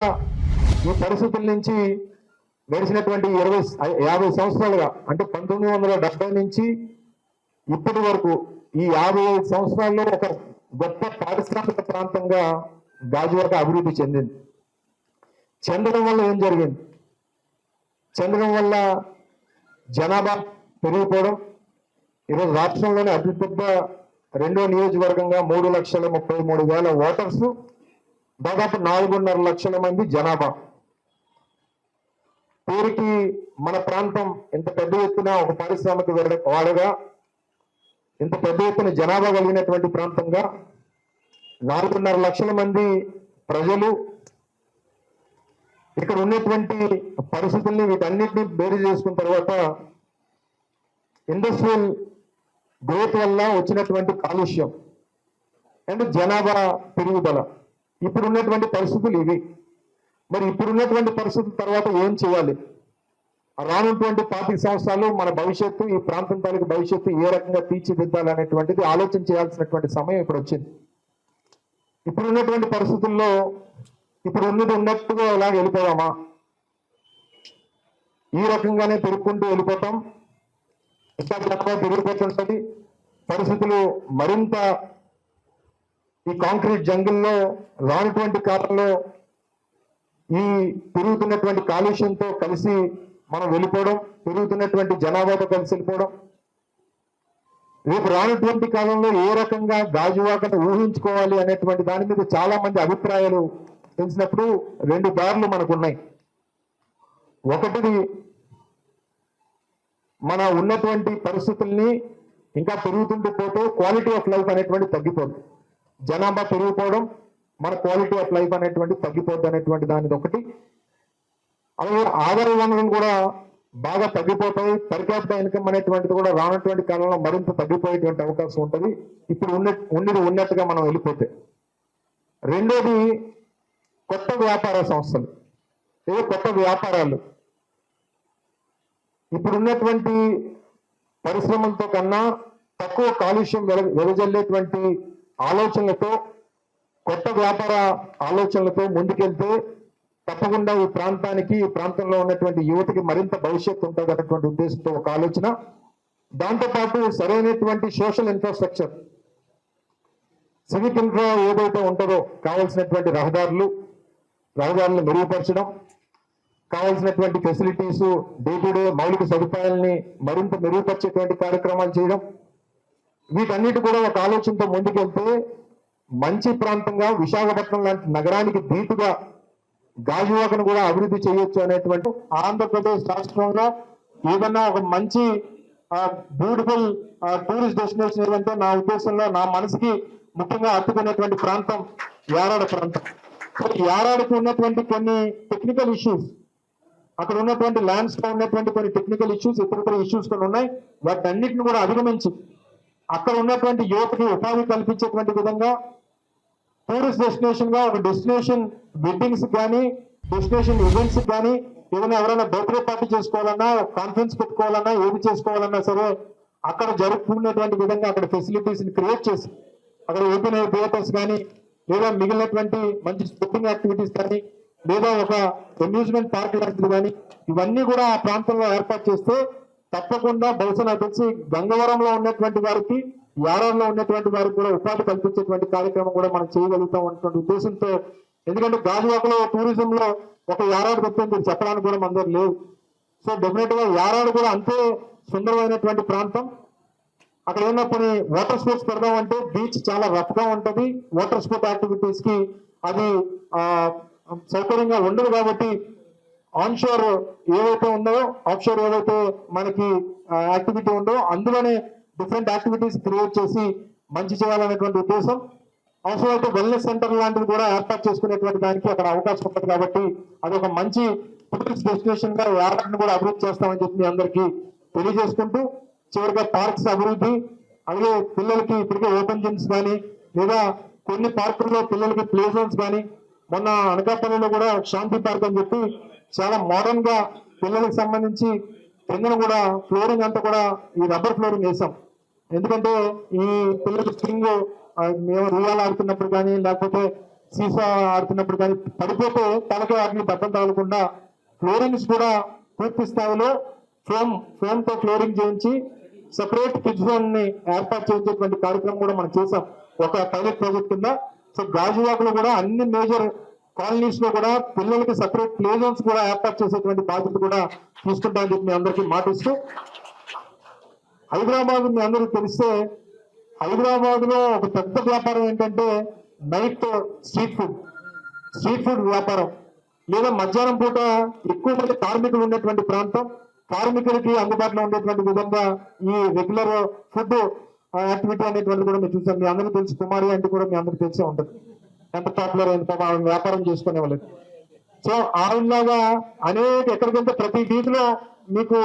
ఈ పరిస్థితుల నుంచి గడిచినటువంటి ఇరవై యాభై సంవత్సరాలుగా అంటే పంతొమ్మిది వందల డెబ్బై నుంచి ఇప్పటి వరకు ఈ యాభై ఐదు సంవత్సరాల్లో ఒక గొప్ప పారిశ్రామిక ప్రాంతంగా గాజువాక అభివృద్ధి చెందింది. చెందడం వల్ల ఏం జరిగింది? చెందడం వల్ల జనాభా పెరిగిపోవడం. ఈరోజు రాష్ట్రంలోనే అతిపెద్ద రెండో నియోజకవర్గంగా మూడు లక్షల ముప్పై మూడు వేల ఓటర్స్ దాదాపు నాలుగున్నర లక్షల మంది జనాభా. పేరుకి మన ప్రాంతం ఇంత పెద్ద ఎత్తున ఒక పారిశ్రామిక వాడగా ఇంత పెద్ద ఎత్తున జనాభా కలిగినటువంటి ప్రాంతంగా నాలుగున్నర లక్షల మంది ప్రజలు ఇక్కడ ఉన్నటువంటి పరిస్థితుల్ని వీటన్నిటిని బేరీ చేసుకున్న తర్వాత ఇండస్ట్రియల్ గ్రోత్ వల్ల వచ్చినటువంటి కాలుష్యం అండ్ జనాభా పెరుగుదల. ఇప్పుడు ఉన్నటువంటి పరిస్థితులు ఇవి. మరి ఇప్పుడు ఉన్నటువంటి పరిస్థితుల తర్వాత ఏం చేయాలి? రానున్నటువంటి పాతిక సంవత్సరాలు మన భవిష్యత్తు ఈ ప్రాంతం తాలూకు భవిష్యత్తు ఏ రకంగా తీర్చిదిద్దాలి అనేటువంటిది ఆలోచన చేయాల్సినటువంటి సమయం ఇప్పుడు వచ్చింది. ఇప్పుడు ఉన్నటువంటి పరిస్థితుల్లో ఇప్పుడు ఉన్నది ఉన్నట్టుగా ఇలా వెళ్ళిపోదామా? ఈ రకంగానే పెరుగుకుంటూ వెళ్ళిపోతాం. ఇంకా తక్కువ పెరిగిపోతుంటది పరిస్థితులు మరింత ఈ కాంక్రీట్ జంగిల్లో రానటువంటి కాలంలో ఈ పెరుగుతున్నటువంటి కాలుష్యంతో కలిసి మనం వెళ్ళిపోవడం పెరుగుతున్నటువంటి జనాభాతో కలిసి వెళ్ళిపోవడం. రేపు రానటువంటి కాలంలో ఏ రకంగా గాజువాకను ఊహించుకోవాలి అనేటువంటి దాని మీద చాలా మంది అభిప్రాయాలు తెలిసినప్పుడు రెండు దారులు మనకు ఉన్నాయి ఒకటిది మన ఉన్నటువంటి పరిస్థితుల్ని ఇంకా పెరుగుతుంటూ పోతే క్వాలిటీ ఆఫ్ లైఫ్ అనేటువంటి తగ్గిపోతుంది జనాభా పెరిగిపోవడం మన క్వాలిటీ ఆఫ్ లైఫ్ అనేటువంటి తగ్గిపోద్ది అనేటువంటి దానిది ఒకటి. అలాగే ఆదాయ వనరులు కూడా బాగా తగ్గిపోతాయి. పర్ క్యాపిటల్ ఇన్కమ్ అనేటువంటిది కూడా రానటువంటి కాలంలో మరింత తగ్గిపోయేటువంటి అవకాశం ఉంటుంది. ఇప్పుడు ఉన్న ఉన్నది ఉన్నట్టుగా మనం వెళ్ళిపోతే. రెండోది కొత్త వ్యాపార సంస్థలు. ఏ కొత్త వ్యాపారాలు? ఇప్పుడు ఉన్నటువంటి పరిశ్రమలతో కన్నా తక్కువ కాలుష్యం వెల- వెదజల్లేటువంటి ఆలోచనలతో కొత్త వ్యాపార ఆలోచనలతో ముందుకెళ్తే తప్పకుండా ఈ ప్రాంతానికి ఈ ప్రాంతంలో ఉన్నటువంటి యువతకి మరింత భవిష్యత్తు ఉంటుంది ఉద్దేశంతో ఒక ఆలోచన. దాంతోపాటు సరైనటువంటి సోషల్ ఇన్ఫ్రాస్ట్రక్చర్ సివిక్ ఇన్ఫ్రా ఏదైతే ఉంటుందో కావాల్సినటువంటి రహదారులు రహదారులను మెరుగుపరచడం కావాల్సినటువంటి ఫెసిలిటీస్ డే టు డే మౌలిక సదుపాయాలని మరింత మెరుగుపరిచేటువంటి కార్యక్రమాలు చేయడం వీటన్నిటి కూడా ఒక ఆలోచనతో ముందుకెళ్తే మంచి ప్రాంతంగా విశాఖపట్నం లాంటి నగరానికి ధీటుగా గాజువాకను కూడా అభివృద్ధి చేయొచ్చు అనేటువంటి ఆంధ్రప్రదేశ్ రాష్ట్రంలో ఏదన్నా ఒక మంచి బ్యూటిఫుల్ టూరిస్ట్ డెస్టినేషన్ ఏదంటే నా ఉద్దేశంలో నా మనసుకి ముఖ్యంగా అత్తుకునేటువంటి ప్రాంతం యారాడ ప్రాంతం. యారాడకు ఉన్నటువంటి కొన్ని టెక్నికల్ ఇష్యూస్ అక్కడ ఉన్నటువంటి ల్యాండ్స్లో ఉన్నటువంటి కొన్ని టెక్నికల్ ఇష్యూస్ ఇతర ఇష్యూస్ కొన్ని ఉన్నాయి. వాటన్నిటిని కూడా అధిగమించి అక్కడ ఉన్నటువంటి యువతకి ఉపాధి కల్పించేటువంటి విధంగా టూరిస్ట్ డెస్టినేషన్గా ఒక డెస్టినేషన్ వెడ్డింగ్స్ కానీ డెస్టినేషన్ ఈవెంట్స్ కానీ ఏదైనా ఎవరైనా బర్త్డే పార్టీ చేసుకోవాలన్నా కాన్ఫరెన్స్ పెట్టుకోవాలన్నా ఏది చేసుకోవాలన్నా సరే అక్కడ జరుపుకునేటువంటి విధంగా అక్కడ ఫెసిలిటీస్ క్రియేట్ చేసి అక్కడ ఓపెన్ ఎయిర్ థియేటర్స్ కానీ లేదా మిగిలినటువంటి మంచి స్పోర్టింగ్ యాక్టివిటీస్ కానీ లేదా ఒక అమ్యూజ్మెంట్ పార్క్ లాంటిది కానీ ఇవన్నీ కూడా ఆ ప్రాంతంలో ఏర్పాటు చేస్తే తప్పకుండా బహుశా నాకు తెలిసి గంగవరంలో ఉన్నటువంటి వారికి యారంలో ఉన్నటువంటి వారికి కూడా ఉపాధి కల్పించేటువంటి కార్యక్రమం కూడా మనం చేయగలుగుతాం అన్నటువంటి ఉద్దేశంతో. ఎందుకంటే గాజువాకలో టూరిజం లో ఒక యారాడు తప్పింది మీరు చెప్పడానికి కూడా మన దగ్గర లేవు సో డెఫినెట్గా యారాడు కూడా అంతే సుందరమైనటువంటి ప్రాంతం. అక్కడ ఉన్న కొన్ని వాటర్ స్పోర్ట్స్ పెడదాం అంటే బీచ్ చాలా రఫ్గా ఉంటది. వాటర్ స్పోర్ట్ యాక్టివిటీస్కి అది ఆ, సౌకర్యంగా ఉండదు కాబట్టి ఆన్షోర్ ఏవైతే ఉందో ఆఫ్షోర్ ఏవైతే మనకి యాక్టివిటీ ఉందో అందులోనే డిఫరెంట్ యాక్టివిటీస్ క్రియేట్ చేసి మంచి చేయాలనేటువంటి ఉద్దేశం. అవసరం అయితే వెల్నెస్ సెంటర్ లాంటివి కూడా ఏర్పాటు చేసుకునేటువంటి దానికి అక్కడ అవకాశం ఉంటుంది కాబట్టి అదొక మంచి టూరిస్ట్ డెస్టినేషన్గా యార్డ్ని కూడా అభివృద్ధి చేస్తామని చెప్పి మీ అందరికీ తెలియజేసుకుంటూ చివరిగా పార్క్స్ అభివృద్ధి అలాగే పిల్లలకి ఇప్పటికే ఓపెన్ జిమ్స్ కానీ లేదా కొన్ని పార్కుల్లో పిల్లలకి ప్లే జోన్స్ కానీ మొన్న అనకాపల్లిలో కూడా శాంతి పార్క్ అని చెప్పి చాలా మోడర్న్గా పిల్లలకు సంబంధించి కిందన కూడా ఫ్లోరింగ్ అంతా కూడా ఈ రబ్బర్ ఫ్లోరింగ్ వేసాం ఎందుకంటే ఈ పిల్లలు స్ప్రింగ్ మేము రూయాలు ఆడుతున్నప్పుడు కానీ లేకపోతే సీసా ఆడుతున్నప్పుడు కానీ పడిపోతే తలకి వాటిని దెబ్బలు తగలకుండా ఫ్లోరింగ్స్ కూడా పూర్తి స్థాయిలో ఫోమ్ ఫోమ్తో ఫ్లోరింగ్ చేయించి సపరేట్ కిడ్స్ జోన్ని ఏర్పాటు చేయించేటువంటి కార్యక్రమం కూడా మనం చేసాం ఒక పైలట్ ప్రాజెక్ట్ కింద. సో గాజువాకలో కూడా అన్ని మేజర్ కాలనీస్లో కూడా పిల్లలకి సెపరేట్ ప్లే జోన్స్ కూడా ఏర్పాటు చేసేటువంటి బాధ్యత కూడా తీసుకుంటామని చెప్పి మీ అందరికీ మాటిస్తూ హైదరాబాద్ మీ అందరికీ తెలిస్తే హైదరాబాద్లో ఒక పెద్ద వ్యాపారం ఏంటంటే night street food street food వ్యాపారం. లేదా మధ్యాహ్నం పూట ఎక్కువ మంది కార్మికులు ఉన్నటువంటి ప్రాంతం కార్మికులకి అందుబాటులో ఉండేటువంటి విధంగా ఈ రెగ్యులర్ ఫుడ్ యాక్టివిటీ అనేటువంటి కూడా మీరు చూసాం. మీ అందరికీ తెలిసి కుమారి అంటే కూడా మీ అందరికీ తెలిసే ఉంటుంది. ఎంత పాపులర్ ఆమె వ్యాపారం చేసుకునే వాళ్ళకి సో ఆవిడలాగా అనేక ఎక్కడికంటే ప్రతి వీధిలో మీకు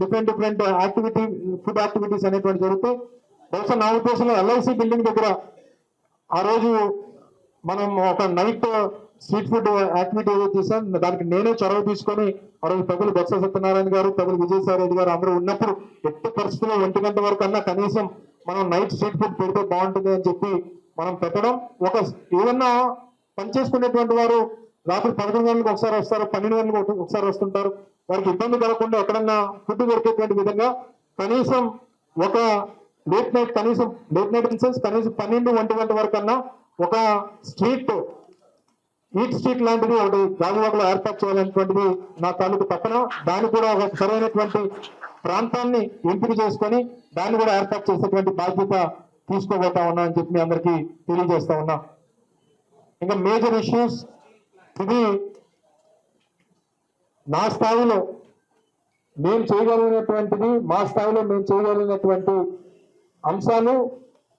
different different activity food activities అనేటువంటి జరుగుతాయి బహుశా నా ఉద్దేశంలో ఎల్ఐసి బిల్డింగ్ దగ్గర ఆ రోజు మనం ఒక నైట్ స్ట్రీట్ ఫుడ్ యాక్టివిటీ ఏదో చేశాం. దానికి నేనే చొరవ తీసుకొని ఆ రోజు తగులు బొత్స సత్యనారాయణ గారు తగులు విజయసాయి రెడ్డి గారు అందరూ ఉన్నప్పుడు ఎట్టి పరిస్థితుల్లో ఒంటి గంట వరకు అన్నా కనీసం మనం నైట్ స్ట్రీట్ ఫుడ్ పెడితే బాగుంటుంది అని చెప్పి మనం పెట్టడం ఒక ఏదన్నా పని చేసుకునేటువంటి వారు రాత్రి పదకొండు గంటలకు ఒకసారి వస్తారు పన్నెండు గంటలకు ఒకసారి వస్తుంటారు. వారికి ఇబ్బంది కలగకుండా ఎక్కడన్నా ఫుడ్ దొరికేటువంటి విధంగా కనీసం ఒక లేట్ నైట్ కనీసం లేట్ నైట్ ఇన్సెన్స్ కనీసం పన్నెండు ఒంటి గంట వరకు అన్నా ఒక స్ట్రీట్ ఈట్ స్ట్రీట్ లాంటిది ఒకటి గాజువాకలో ఏర్పాటు చేయాలనేటువంటిది నా తాలూకు తప్పన దాన్ని కూడా ఒక సరైనటువంటి ప్రాంతాన్ని ఎంపిక చేసుకొని దాన్ని కూడా ఏర్పాటు చేసేటువంటి బాధ్యత తీసుకోబోతా ఉన్నా అని చెప్పి మీ అందరికీ తెలియజేస్తా ఉన్నా. ఇంకా మేజర్ ఇష్యూస్ ఇది నా స్థాయిలో మేము చేయగలిగినటువంటిది మా స్థాయిలో మేము చేయగలిగినటువంటి అంశాలు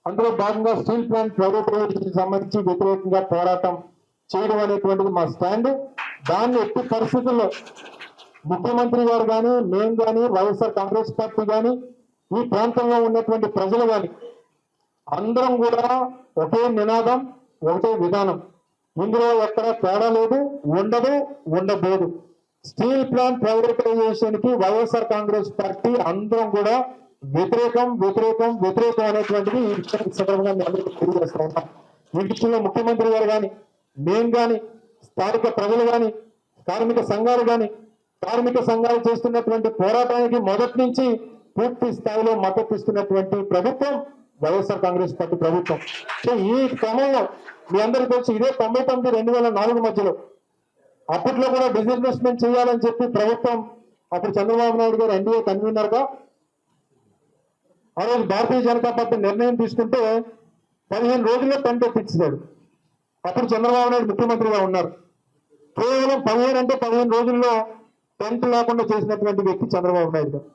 అందులో భాగంగా స్టీల్ ప్లాంట్ ప్రైవేటైజేషన్ సంబంధించి వ్యతిరేకంగా పోరాటం చేయడం అనేటువంటిది మా స్టాండ్. దాన్ని ఎట్టి పరిస్థితుల్లో ముఖ్యమంత్రి గారు కానీ మేము కానీ వైఎస్ఆర్ కాంగ్రెస్ పార్టీ కానీ ఈ ప్రాంతంలో ఉన్నటువంటి ప్రజలు కానీ అందరం కూడా ఒకే నినాదం ఒకటే విధానం. ఇందులో ఎక్కడ తేడా లేదు ఉండదు ఉండబోదు. స్టీల్ ప్లాంట్ ప్రైవేటైజేషన్కి వైఎస్ఆర్ కాంగ్రెస్ పార్టీ అందరం కూడా వ్యతిరేకం వ్యతిరేకం వ్యతిరేకం అనేటువంటిది ఈ విషయం సందర్భంగా మీ అందరికీ తెలియజేస్తా ఉన్నాం. ఈ విషయంలో ముఖ్యమంత్రి గారు కానీ మేము కానీ స్థానిక ప్రజలు కానీ కార్మిక సంఘాలు కానీ కార్మిక సంఘాలు చేస్తున్నటువంటి పోరాటానికి మొదటి నుంచి పూర్తి స్థాయిలో మద్దతు ఇస్తున్నటువంటి ప్రభుత్వం వైఎస్ఆర్ కాంగ్రెస్ పార్టీ ప్రభుత్వం. సో ఈ క్రమంలో మీ అందరికి తెలిసి ఇదే తొంభై తొమ్మిది రెండు వేల నాలుగు మధ్యలో అప్పట్లో కూడా డిజిన్వెస్ట్మెంట్ చేయాలని చెప్పి ప్రభుత్వం అప్పుడు చంద్రబాబు నాయుడు గారు ఎన్డీఏ కన్వీనర్గా ఆ రోజు భారతీయ జనతా పార్టీ నిర్ణయం తీసుకుంటే పదిహేను రోజుల్లో టెంట్ ఎత్తించాడు అప్పుడు చంద్రబాబు నాయుడు ముఖ్యమంత్రిగా ఉన్నారు. కేవలం పదిహేను అంటే పదిహేను రోజుల్లో టెంట్ లేకుండా చేసినటువంటి వ్యక్తి చంద్రబాబు నాయుడు గారు.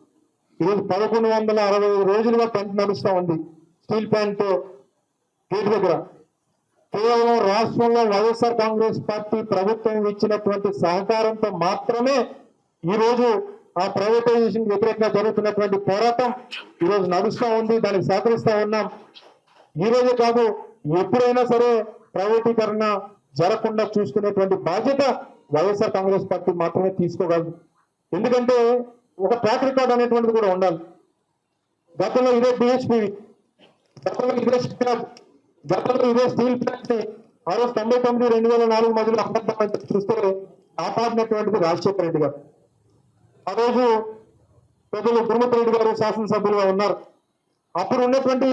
ఈరోజు పదకొండు వందల అరవై రోజులుగా టెంట్ నడుస్తూ ఉంది. స్టీల్ ప్లాంట్ గేట్ దగ్గర కేవలం రాష్ట్రంలో వైఎస్ఆర్ కాంగ్రెస్ పార్టీ ప్రభుత్వం ఇచ్చినటువంటి సహకారంతో మాత్రమే ఈరోజు ఆ ప్రైవేటైజేషన్ వ్యతిరేకంగా జరుగుతున్నటువంటి పోరాటం ఈరోజు నడుస్తూ ఉంది దానికి సహకరిస్తూ ఉన్నాం. ఈ రోజే కాదు ఎప్పుడైనా సరే ప్రైవేటీకరణ జరగకుండా చూసుకునేటువంటి బాధ్యత వైఎస్ఆర్ కాంగ్రెస్ పార్టీ మాత్రమే తీసుకోగలదు. ఎందుకంటే ఒక ట్రాక్ రికార్డ్ అనేటువంటిది కూడా ఉండాలి. గతంలో ఇదే బిహెచ్పి గతంలో ఇదే గతంలో ఇదే స్టీల్ ప్లాంట్ని ఆ రోజు తొంభై తొమ్మిది రెండు వేల నాలుగు మధ్యలో అబద్ధం చెప్పి చూస్తే ఆపాడినటువంటిది రాజశేఖర రెడ్డి గారు. ఆ రోజు పెద్దలు గురుమతి రెడ్డి గారు శాసనసభ్యులుగా ఉన్నారు. అప్పుడు ఉన్నటువంటి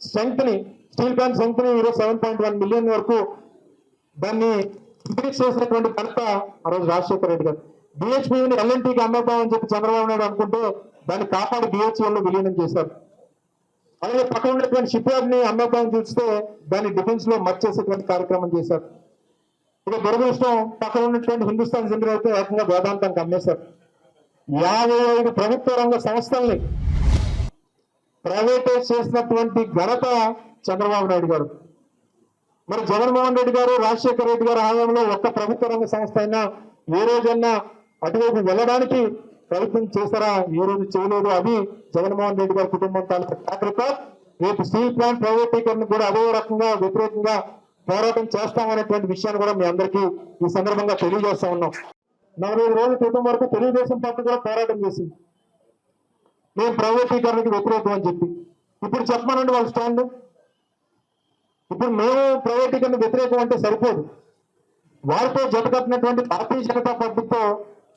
స్ట్రెంగ్త్ని స్టీల్ ప్లాంట్ స్ట్రెంగ్త్ని ఈరోజు సెవెన్ పాయింట్ వన్ మిలియన్ వరకు దాన్ని ఇంక్రీజ్ చేసినటువంటి ఘనత ఆ రోజు రాజశేఖర రెడ్డి గారు. బిహెచ్పిని ఎల్ఎన్టీకి అమ్మేద్దామని చెప్పి చంద్రబాబు నాయుడు అనుకుంటే దాన్ని కాపాడి బిహెచ్ఎల్ విలీనం చేశారు. అలాగే పక్కన ఉన్నటువంటి షిప్ యార్డ్ని అమ్మేద్దామని చూస్తే దాన్ని డిఫెన్స్లో మర్చేసేటువంటి కార్యక్రమం చేశారు. ఇక దురదృష్టం పక్కన ఉన్నటువంటి హిందుస్థాన్ జిందర్ అయితే ఏకంగా వేదాంతానికి అమ్మేశారు యాభై ఐదు ప్రభుత్వ రంగ సంస్థల్ని ప్రైవేటైజ్ చేసినటువంటి ఘనత చంద్రబాబు నాయుడు గారు. మరి జగన్మోహన్ రెడ్డి గారు రాజశేఖర రెడ్డి గారు ఆలయంలో ఒక్క ప్రభుత్వ రంగ సంస్థ అయినా ఏ రోజన్నా అటువైపు వెళ్ళడానికి ప్రయత్నం చేస్తారా ఏ రోజు చేయలేదు అది జగన్మోహన్ రెడ్డి గారి కుటుంబం తాలూకు ట్రాక్ రేపు స్టీల్ ప్లాంట్ ప్రైవేటీకరణ కూడా అదే రకంగా వ్యతిరేకంగా పోరాటం చేస్తామనేటువంటి విషయాన్ని కూడా మీ అందరికీ ఈ సందర్భంగా తెలియజేస్తా ఉన్నాం. నలభై రోజుల క్రితం వరకు తెలుగుదేశం పార్టీ కూడా పోరాటం చేసింది. మేము ప్రైవేటీకరణకి వ్యతిరేకం అని చెప్పి. ఇప్పుడు చెప్పమనండి వాళ్ళ స్టాండ్. ఇప్పుడు మేము ప్రైవేటీకరణ వ్యతిరేకం అంటే సరిపోదు. వారితో జతకట్టినటువంటి భారతీయ జనతా పార్టీతో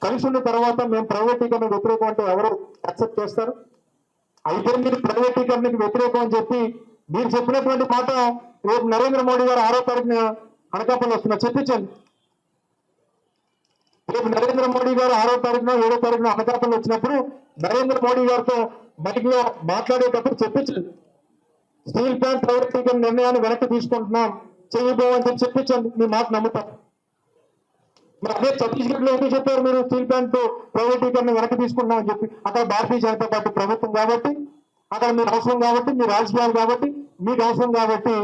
కలిసి ఉన్న తర్వాత మేము ప్రైవేటీకరణ వ్యతిరేకం అంటే ఎవరు యాక్సెప్ట్ చేస్తారు? అయితే మీరు ప్రైవేటీకరణకి వ్యతిరేకం అని చెప్పి మీరు చెప్పినటువంటి మాట రేపు నరేంద్ర మోడీ గారు ఆరో తారీఖున అనకాపల్లి వస్తున్నారు చెప్పించండి. రేపు నరేంద్ర మోడీ గారు ఆరో తారీఖున ఏడో తారీఖున అనకాపల్లి వచ్చినప్పుడు నరేంద్ర మోడీ గారితో మైక్లో మాట్లాడేటప్పుడు చెప్పించండి. స్టీల్ ప్లాంట్ ప్రైవేటీకరణ నిర్ణయాన్ని వెనక్కి తీసుకుంటున్నాం చేయబోమని చెప్పి చెప్పించండి. మీ మాట నమ్ముతాం. మరి అదే ఛత్తీస్గఢ్లో ఎందుకు చెప్పారు మీరు స్టీల్ ప్లాంట్ ప్రైవేటీకరణ వెనక్కి తీసుకుంటున్నాం అని చెప్పి? అక్కడ భారతీయ జనతా పార్టీ ప్రభుత్వం కాబట్టి అక్కడ మీరు అవసరం కాబట్టి మీ రాజకీయాలు కాబట్టి మీకు అవసరం కాబట్టి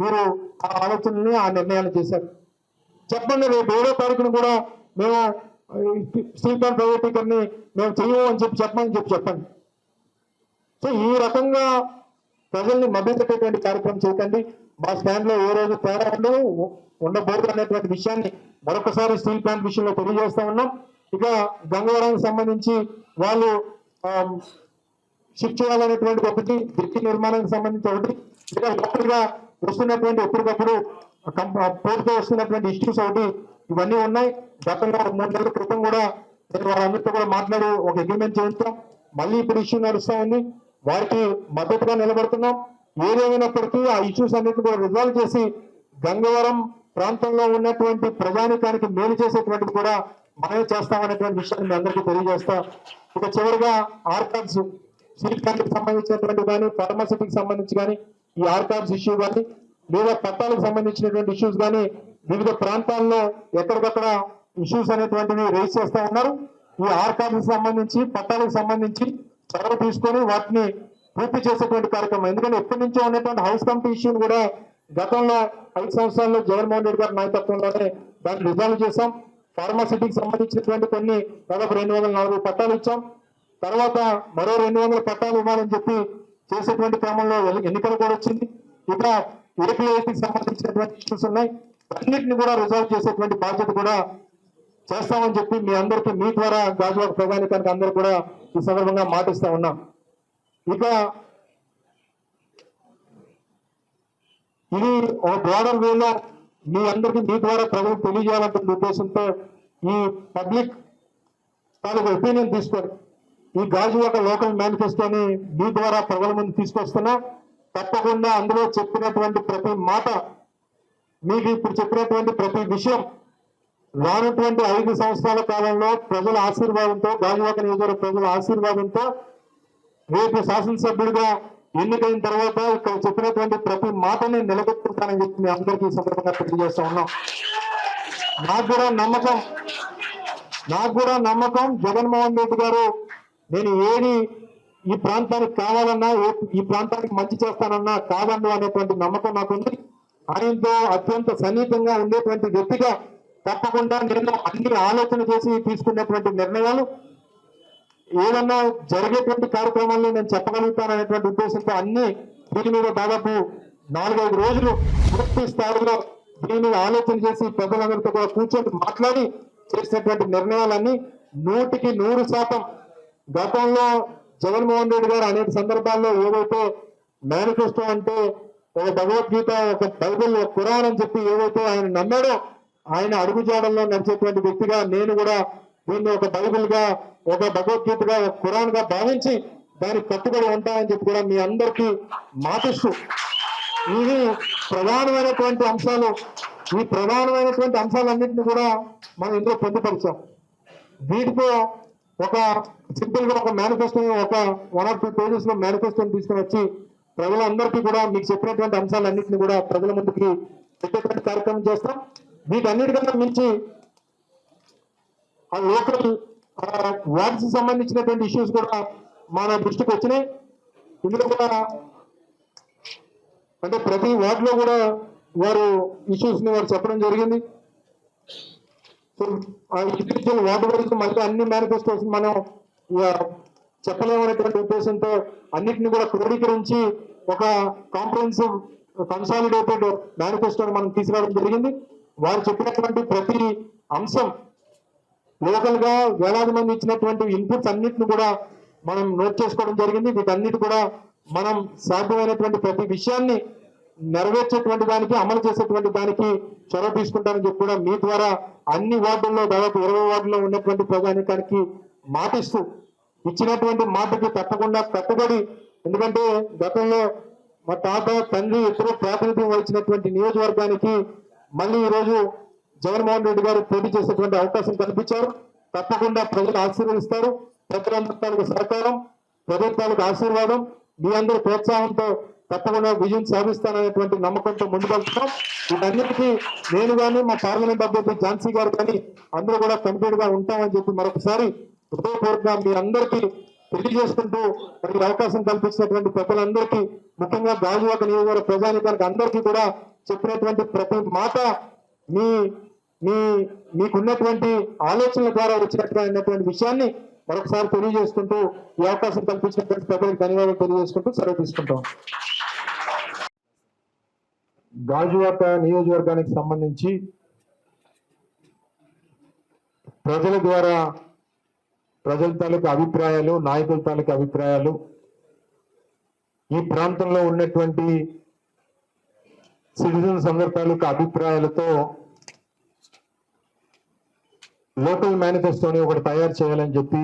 మీరు ఆ ఆలోచనని ఆ నిర్ణయాలు చేశారు. చెప్పండి రేపు ఏడో తారీఖున కూడా మేము స్టీల్ ప్లాంట్ ప్రైవేటీకరణ మేము చేయము అని చెప్పి చెప్పమని చెప్పి చెప్పండి. సో ఈ రకంగా ప్రజల్ని మభ్యపెట్టేటువంటి కార్యక్రమం చేయకండి. మా స్టాండ్లో ఏ రోజు తేడా ఉండదు. ఉండబోదు అనేటువంటి విషయాన్ని మరొకసారి స్టీల్ ప్లాంట్ విషయంలో తెలియజేస్తా ఉన్నాం. ఇక గంగవరానికి సంబంధించి వాళ్ళు షిఫ్ట్ చేయాలనేటువంటి ఒకటి దిక్కు నిర్మాణానికి సంబంధించి ఒకటి. ఇక ఒక్కటిగా వస్తున్నటువంటి ఎప్పటికప్పుడు పోర్టుతో వస్తున్నటువంటి ఇష్యూస్ ఒకటి ఇవన్నీ ఉన్నాయి. గతంలో మూడు నెలల క్రితం కూడా నేను వాళ్ళందరితో కూడా మాట్లాడి ఒక అగ్రిమెంట్ చేయించాం. మళ్ళీ ఇప్పుడు ఇష్యూ నడుస్తా ఉంది. వారికి మద్దతుగా నిలబడుతున్నాం. ఏదేమైనప్పటికీ ఆ ఇష్యూస్ అన్నింటినీ కూడా రిజాల్వ్ చేసి గంగవరం ప్రాంతంలో ఉన్నటువంటి ప్రజానికానికి మేలు చేసేటువంటిది కూడా మనమే చేస్తామనేటువంటి విషయాన్ని మీ అందరికీ తెలియజేస్తా. ఇక చివరిగా ఆర్కాడ్స్ స్టీల్ ప్లాంట్కి సంబంధించినటువంటి కానీ ఫార్మాసిటీకి సంబంధించి కానీ ఈ ఆర్కాడ్స్ ఇష్యూ కానీ లేదా పట్టాలకు సంబంధించినటువంటి ఇష్యూస్ కానీ వివిధ ప్రాంతాల్లో ఎక్కడికక్కడ ఇష్యూస్ అనేటువంటివి రేస్ చేస్తూ ఉన్నారు. ఈ ఆర్కాడ్కి సంబంధించి పట్టాలకు సంబంధించి చొరవ తీసుకొని వాటిని పూర్తి చేసేటువంటి కార్యక్రమం. ఎందుకంటే ఎప్పటి నుంచో ఉన్నటువంటి హౌస్ కమిటీ ఇష్యూని కూడా గతంలో ఐదు సంవత్సరాల్లో జగన్మోహన్ రెడ్డి గారి నాయకత్వంలోనే దాన్ని రిజాల్వ్ చేశాం. ఫార్మాసిటీకి సంబంధించినటువంటి కొన్ని దాదాపు రెండు వందల నాలుగు పట్టాలు ఇచ్చాం. తర్వాత మరో రెండు వందల పట్టాలు ఇవ్వాలని చెప్పి చేసేటువంటి క్రమంలో ఎన్నికలు కూడా వచ్చింది. ఇంకా ఏపీఐటీకి సంబంధించినటువంటి ఇష్యూస్ ఉన్నాయి. అన్నింటిని కూడా రిజాల్వ్ చేసేటువంటి బాధ్యత కూడా చేస్తామని చెప్పి మీ అందరికీ మీ ద్వారా గాజువాక ప్రధానికానికి అందరూ కూడా ఈ సందర్భంగా మాటిస్తా ఉన్నాం. ఇక ఇది ఒక బ్రాడర్ వేలో మీ అందరికీ మీ ద్వారా ప్రజలకు తెలియజేయాలనే ఉద్దేశంతో ఈ పబ్లిక్ తాలూకు ఒపీనియన్ తీసుకొని ఈ గాజువాక లోకల్ మేనిఫెస్టోని మీ ద్వారా ప్రజల ముందు తీసుకొస్తున్నా తప్పకుండా అందులో చెప్పినటువంటి ప్రతి మాట మీకు ఇప్పుడు చెప్పినటువంటి ప్రతి విషయం రానటువంటి ఐదు సంవత్సరాల కాలంలో ప్రజల ఆశీర్వాదంతో గాజువాక నియోజకవర్గ ప్రజల ఆశీర్వాదంతో రేపు శాసనసభ్యుడిగా ఎన్నికైన తర్వాత ఇక్కడ చెప్పినటువంటి ప్రతి మాటని నిలబెట్టుతానని చెప్పి మీ అందరికీ సందర్భంగా తెలియజేస్తా ఉన్నాం. నాకు కూడా నమ్మకం నాకు కూడా నమ్మకం జగన్మోహన్ రెడ్డి గారు నేను ఏది ఈ ప్రాంతానికి కావాలన్నా ఈ ప్రాంతానికి మంచి చేస్తానన్నా కాదండు అనేటువంటి నమ్మకం నాకుంది. ఆయనతో అత్యంత సన్నిహితంగా ఉండేటువంటి వ్యక్తిగా తప్పకుండా నేను అన్ని ఆలోచన చేసి తీసుకునేటువంటి నిర్ణయాలు ఏదన్నా జరిగేటువంటి కార్యక్రమాల్లో నేను చెప్పగలుగుతాననేటువంటి ఉద్దేశంతో అన్ని దీని మీద దాదాపు నాలుగైదు రోజులు పూర్తి స్థాయిలో దీని మీద ఆలోచన చేసి పెద్దలందరితో కూడా కూర్చొని మాట్లాడి చేసినటువంటి నిర్ణయాలన్నీ నూటికి నూరు శాతం గతంలో జగన్మోహన్ రెడ్డి గారు అనేక సందర్భాల్లో ఏదైతే మేనిఫెస్టో అంటే ఒక భగవద్గీత ఒక బైబిల్ ఒక అని చెప్పి ఏదైతే ఆయన నమ్మాడో ఆయన అడుగుజాడల్లో నడిచేటువంటి వ్యక్తిగా నేను కూడా దీన్ని ఒక బైబిల్గా ఒక భగవద్గీతగా ఒక ఖురాన్గా భావించి దానికి కట్టుబడి ఉంటాయని చెప్పి కూడా మీ అందరికీ మాటిస్తూ ఇవి ప్రధానమైనటువంటి అంశాలు. ఈ ప్రధానమైనటువంటి అంశాలన్నింటినీ కూడా మనం ఇందులో పొందుపరిచాం. వీటితో ఒక సింపుల్గా ఒక మేనిఫెస్టో ఒక వన్ ఆర్ టూ పేజెస్లో మేనిఫెస్టోని తీసుకుని వచ్చి ప్రజలందరికీ కూడా మీకు చెప్పినటువంటి అంశాలన్నింటినీ కూడా ప్రజల ముందుకి చెప్పేటువంటి కార్యక్రమం చేస్తాం. వీటన్నిటికన్నా మించి ఆ లోకల్ వార్డ్స్ సంబంధించినటువంటి ఇష్యూస్ కూడా మన దృష్టికి వచ్చినాయి. ఇందులో కూడా అంటే ప్రతి వార్డ్లో కూడా వారు ఇష్యూస్ని వారు చెప్పడం జరిగింది. సో ఆ ఇండివిజువల్ వార్డు గురించి మళ్ళీ అన్ని మేనిఫెస్టోస్ మనం చెప్పలేమనేటువంటి ఉద్దేశంతో అన్నిటిని కూడా క్రోడీకరించి ఒక కాంప్రహెన్సివ్ కన్సాలిడేటెడ్ మేనిఫెస్టోని మనం తీసుకురావడం జరిగింది. వారు చెప్పినటువంటి ప్రతి అంశం లోకల్గా వేలాది మంది ఇచ్చినటువంటి ఇన్పుట్స్ అన్నిటిని కూడా మనం నోట్ చేసుకోవడం జరిగింది. వీటన్నిటి కూడా మనం సాధ్యమైనటువంటి ప్రతి విషయాన్ని నెరవేర్చేటువంటి దానికి అమలు చేసేటువంటి దానికి చొరవ తీసుకుంటానని చెప్పి కూడా మీ ద్వారా అన్ని వార్డుల్లో దాదాపు ఇరవై వార్డుల్లో ఉన్నటువంటి ప్రజానికానికి మాటిస్తూ ఇచ్చినటువంటి మాటకి తప్పకుండా కట్టుబడి ఎందుకంటే గతంలో మా తాత తండ్రి ఇద్దరు ప్రాతినిధ్యం వహించినటువంటి నియోజకవర్గానికి మళ్ళీ ఈరోజు జగన్మోహన్ రెడ్డి గారు పోటీ చేసేటువంటి అవకాశం కల్పించారు. తప్పకుండా ప్రజలు ఆశీర్వదిస్తారు. ప్రజలందరి సహకారం ప్రభుత్వాలకు ఆశీర్వాదం. మీ అందరి ప్రోత్సాహంతో తప్పకుండా విజయం సాధిస్తాననేటువంటి నమ్మకంతో ముందుకెళ్తున్నాం. వీటన్నిటికీ నేను కానీ మా పార్లమెంట్ అభ్యర్థి ఝాన్సీ గారు కానీ అందరూ కూడా కంప్లీట్గా గా ఉంటామని చెప్పి మరొకసారి హృదయపూర్వకంగా మీ అందరికీ తెలియజేసుకుంటూ మరి అవకాశం కల్పించినటువంటి ప్రజలందరికీ ముఖ్యంగా గాజువాక నియోజకవర్గ ప్రజానికానికి అందరికీ కూడా చెప్పినటువంటి ప్రతి మాట మీ మీ మీకున్నటువంటి ఆలోచనల ద్వారా వచ్చినటువంటి విషయాన్ని మరొకసారి తెలియజేసుకుంటూ ఈ అవకాశం కల్పించినటువంటి ప్రజలకు ధన్యవాదాలు తెలియజేసుకుంటూ సెలవు తీసుకుంటాం. గాజువాక నియోజకవర్గానికి సంబంధించి ప్రజల ద్వారా ప్రజల తాలూకు అభిప్రాయాలు నాయకుల తాలూకు అభిప్రాయాలు ఈ ప్రాంతంలో ఉన్నటువంటి సిటిజన్స్ అందరి తాలూకు అభిప్రాయాలతో లోకల్ మేనిఫెస్టోని ఒకటి తయారు చేయాలని చెప్పి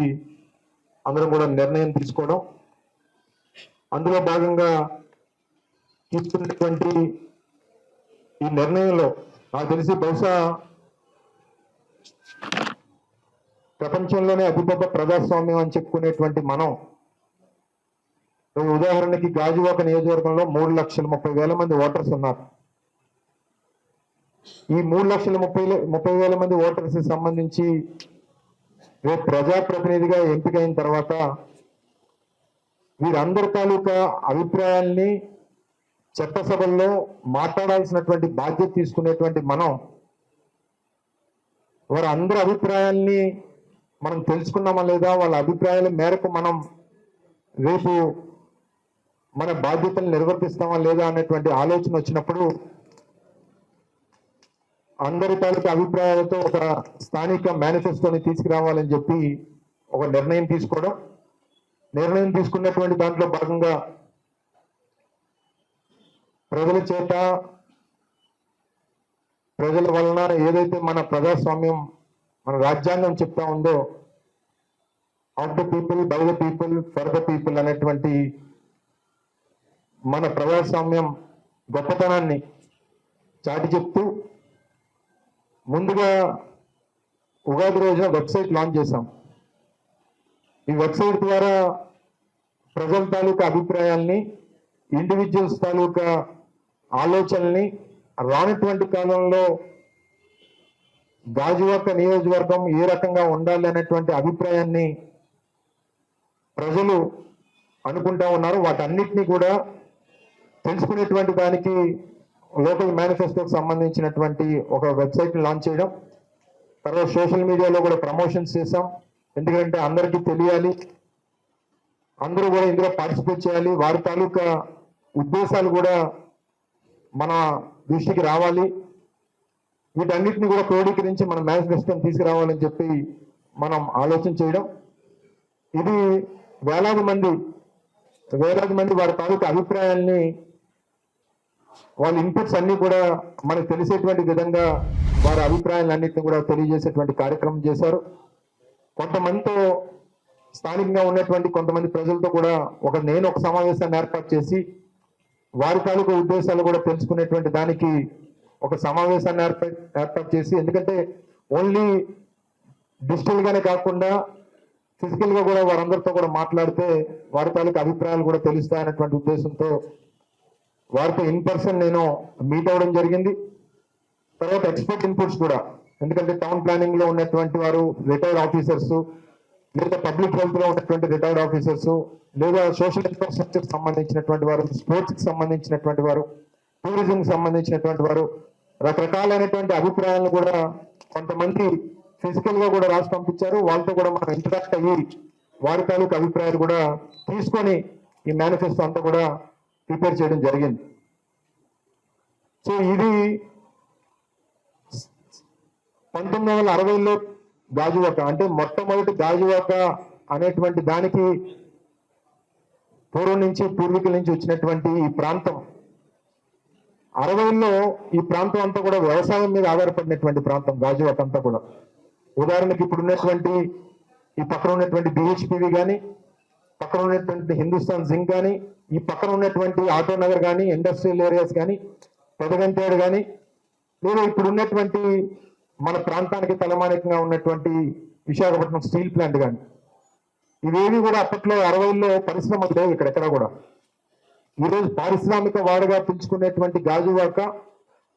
అందరం కూడా నిర్ణయం తీసుకోవడం. అందులో భాగంగా తీసుకున్నటువంటి ఈ నిర్ణయంలో నాకు తెలిసి బహుశా ప్రపంచంలోనే అతిపెద్ద ప్రజాస్వామ్యం అని చెప్పుకునేటువంటి మనం. ఉదాహరణకి గాజువాక నియోజకవర్గంలో మూడు లక్షల ముప్పై వేల మంది ఓటర్స్ ఉన్నారు. ఈ మూడు లక్షల ముప్పై ముప్పై వేల మంది ఓటర్స్ సంబంధించి రేపు ప్రజాప్రతినిధిగా ఎంపికైన తర్వాత వీరందరి తాలూకా అభిప్రాయాల్ని చట్టసభల్లో మాట్లాడాల్సినటువంటి బాధ్యత తీసుకునేటువంటి మనం వారి అందరి అభిప్రాయాల్ని మనం తెలుసుకున్నామా లేదా వాళ్ళ అభిప్రాయాల మేరకు మనం రేపు మన బాధ్యతలు నిర్వర్తిస్తామా లేదా అనేటువంటి ఆలోచన వచ్చినప్పుడు అందరి తాలూకు అభిప్రాయాలతో ఒక స్థానిక మేనిఫెస్టోని తీసుకురావాలని చెప్పి ఒక నిర్ణయం తీసుకోవడం నిర్ణయం తీసుకున్నటువంటి దాంట్లో భాగంగా ప్రజల చేత ప్రజల వలన ఏదైతే మన ప్రజాస్వామ్యం మన రాజ్యాంగం చెప్తా ఉందో of the people by the people for the people అనేటువంటి మన ప్రజాస్వామ్యం గొప్పతనాన్ని చాటి చెప్తూ ముందుగా ఉగాది రోజున వెబ్సైట్ లాంచ్ చేశాం. ఈ వెబ్సైట్ ద్వారా ప్రజల తాలూకా అభిప్రాయాల్ని ఇండివిజువల్స్ తాలూకా ఆలోచనల్ని రానటువంటి కాలంలో గాజువాక నియోజకవర్గం ఏ రకంగా ఉండాలి అనేటువంటి అభిప్రాయాన్ని ప్రజలు అనుకుంటా ఉన్నారు. వాటన్నిటిని కూడా తెలుసుకునేటువంటి దానికి లోకల్ మేనిఫెస్టోకి సంబంధించినటువంటి ఒక వెబ్సైట్ లాంచ్ చేయడం తర్వాత సోషల్ మీడియాలో కూడా ప్రమోషన్స్ చేసాం ఎందుకంటే అందరికీ తెలియాలి అందరూ కూడా ఇందులో పార్టిసిపేట్ చేయాలి వారి తాలూకా ఉద్దేశాలు కూడా మన దృష్టికి రావాలి. వీటన్నిటిని కూడా క్రోడీకరించి మన మేనిఫెస్టోని తీసుకురావాలని చెప్పి మనం ఆలోచన చేయడం. ఇది వేలాది మంది వేలాది మంది వారి తాలూకా అభిప్రాయాల్ని వాళ్ళ ఇన్పుట్స్ అన్ని కూడా మనకు తెలిసేటువంటి విధంగా వారి అభిప్రాయాలన్నింటినీ కూడా తెలియజేసేటువంటి కార్యక్రమం చేశారు. కొంతమందితో స్థానికంగా ఉన్నటువంటి కొంతమంది ప్రజలతో కూడా ఒక నేను ఒక సమావేశాన్ని ఏర్పాటు చేసి వారి తాలూకా ఉద్దేశాలు కూడా తెలుసుకునేటువంటి దానికి ఒక సమావేశాన్ని ఏర్పాటు ఏర్పాటు చేసి ఎందుకంటే ఓన్లీ డిజిటల్గానే కాకుండా ఫిజికల్గా కూడా వారందరితో కూడా మాట్లాడితే వారి తాలూకా అభిప్రాయాలు కూడా తెలుస్తాయనేటువంటి ఉద్దేశంతో వారితో ఇన్ పర్సన్ నేను మీట్ అవ్వడం జరిగింది. తర్వాత ఎక్స్పర్ట్ ఇన్పుట్స్ కూడా. ఎందుకంటే టౌన్ ప్లానింగ్లో ఉన్నటువంటి వారు రిటైర్డ్ ఆఫీసర్స్ లేదా పబ్లిక్ హెల్త్లో ఉన్నటువంటి రిటైర్డ్ ఆఫీసర్స్ లేదా సోషల్ ఇన్ఫ్రాస్ట్రక్చర్ సంబంధించినటువంటి వారు స్పోర్ట్స్కి సంబంధించినటువంటి వారు టూరిజం సంబంధించినటువంటి వారు రకరకాలైనటువంటి అభిప్రాయాలను కూడా కొంతమంది ఫిజికల్గా కూడా రాసి పంపించారు. వాళ్ళతో కూడా మనం ఇంటరాక్ట్ అయ్యి వారి తాలూకు అభిప్రాయాలు కూడా తీసుకొని ఈ మేనిఫెస్టో అంతా కూడా ప్రిపేర్ చేయడం జరిగింది. సో ఇది పంతొమ్మిది వందల అరవైలో గాజువాక అంటే మొట్టమొదటి గాజువాక అనేటువంటి దానికి పూర్వం నుంచి పూర్వీకుల నుంచి వచ్చినటువంటి ఈ ప్రాంతం. అరవైలో ఈ ప్రాంతం అంతా కూడా వ్యవసాయం మీద ఆధారపడినటువంటి ప్రాంతం గాజువాక అంతా కూడా. ఉదాహరణకి ఇప్పుడు ఉన్నటువంటి ఈ పక్కన ఉన్నటువంటి బిహెచ్పివి కానీ పక్కన ఉన్నటువంటి హిందుస్థాన్ జింక్ కానీ ఈ పక్కన ఉన్నటువంటి ఆటో నగర్ కానీ ఇండస్ట్రియల్ ఏరియాస్ కానీ పెదగంటేడు కానీ లేదా ఇప్పుడు ఉన్నటువంటి మన ప్రాంతానికి తలమానికంగా ఉన్నటువంటి విశాఖపట్నం స్టీల్ ప్లాంట్ కానీ ఇవేవి కూడా అప్పట్లో అరవైలో పరిశ్రమలు లేవు ఇక్కడెక్కడ కూడా. ఈరోజు పారిశ్రామిక వాడగా పిలుచుకునేటువంటి గాజువాక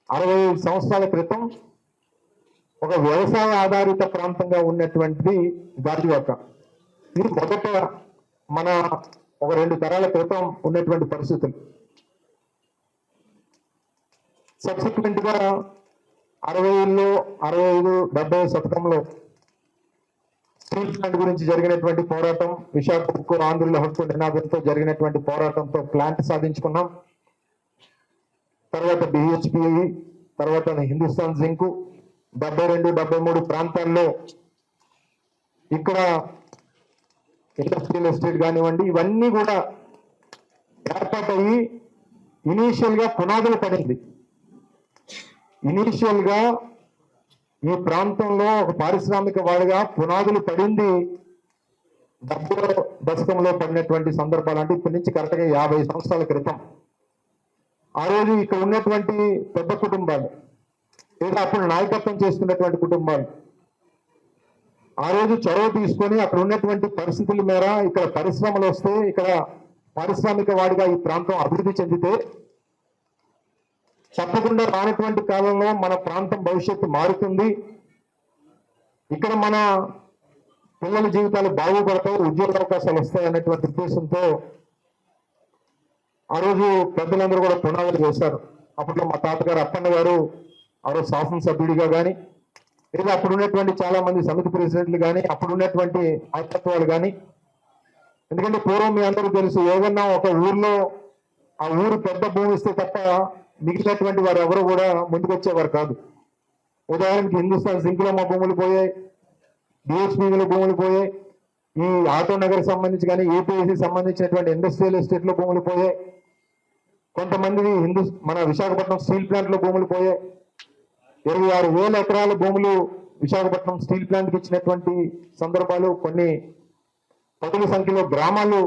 అరవై సంవత్సరాల క్రితం ఒక వ్యవసాయ ఆధారిత ప్రాంతంగా ఉన్నటువంటిది గాజువాక. ఇది మొదట మన ఒక రెండు తరాల క్రితం ఉన్నటువంటి పరిస్థితులు. సబ్సిక్వెంట్గా అరవైలో అరవై ఐదు డెబ్బై శతకంలో స్టీల్ ప్లాంట్ గురించి జరిగినటువంటి పోరాటం విశాఖ ఆంధ్రుల హక్కు నినాదంతో జరిగినటువంటి పోరాటంతో ప్లాంట్ సాధించుకున్నాం. తర్వాత బిహెచ్పిఐ తర్వాత హిందుస్థాన్ జింకు డెబ్బై రెండు డెబ్బై మూడు ప్రాంతాల్లో ఇక్కడ ఇండస్ట్రియల్ ఎస్టేట్ కానివ్వండి ఇవన్నీ కూడా ఏర్పాటయ్యి ఇనీషియల్గా పునాదులు పడింది. ఇనీషియల్గా ఈ ప్రాంతంలో ఒక పారిశ్రామిక వాడిగా పునాదులు పడింది. డబ్బుల దశకంలో పడినటువంటి సందర్భాలు అంటే ఇప్పటి నుంచి కరెక్ట్గా యాభై సంవత్సరాల క్రితం. ఆ రోజు ఇక్కడ ఉన్నటువంటి పెద్ద కుటుంబాలు లేదా అప్పుడు నాయకత్వం చేస్తున్నటువంటి కుటుంబాలు ఆ రోజు చొరవ తీసుకొని అక్కడ ఉన్నటువంటి పరిస్థితుల మేర ఇక్కడ పరిశ్రమలు వస్తే ఇక్కడ పారిశ్రామిక వాడిగా ఈ ప్రాంతం అభివృద్ధి చెందితే తప్పకుండా రానటువంటి కాలంలో మన ప్రాంతం భవిష్యత్తు మారుతుంది. ఇక్కడ మన పిల్లల జీవితాలు బాగుపడతాయి ఉద్యోగ అవకాశాలు వస్తాయి అన్నటువంటి ఉద్దేశంతో ఆ రోజు పెద్దలందరూ కూడా పునాదులు చేశారు అప్పట్లో మా తాతగారు అప్పన్న గారు ఆ రోజు శాసనసభ్యుడిగా కానీ లేదా అప్పుడు ఉన్నటువంటి చాలా మంది సమితి ప్రెసిడెంట్లు కానీ అప్పుడు ఉన్నటువంటి నాయకత్వాలు కానీ ఎందుకంటే పూర్వం మీ అందరూ తెలుసు ఏదన్నా ఒక ఊర్లో ఆ ఊరు పెద్ద భూమి ఇస్తే తప్ప మిగిలినటువంటి వారు ఎవరు కూడా ముందుకొచ్చేవారు కాదు. ఉదాహరణకి హిందుస్థాన్ సింకులమ్మ భూములు పోయాయి డిహెచ్పిలో భూములు పోయాయి ఈ ఆటో నగర్ సంబంధించి కానీ ఏపీఎస్సీ సంబంధించినటువంటి ఇండస్ట్రియల్ ఎస్టేట్లో భూములు పోయాయి. కొంతమంది హిందూ మన విశాఖపట్నం స్టీల్ ప్లాంట్లో భూములు పోయాయి. ఇరవై ఆరు వేల ఎకరాల భూములు విశాఖపట్నం స్టీల్ ప్లాంట్ ఇచ్చినటువంటి సందర్భాలు కొన్ని పదుల సంఖ్యలో గ్రామాలు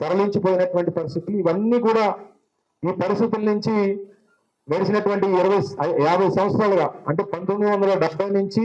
తరలించిపోయినటువంటి పరిస్థితులు ఇవన్నీ కూడా ఈ పరిస్థితుల నుంచి గడిచినటువంటి ఇరవై యాభై సంవత్సరాలుగా అంటే పంతొమ్మిది వందల నుంచి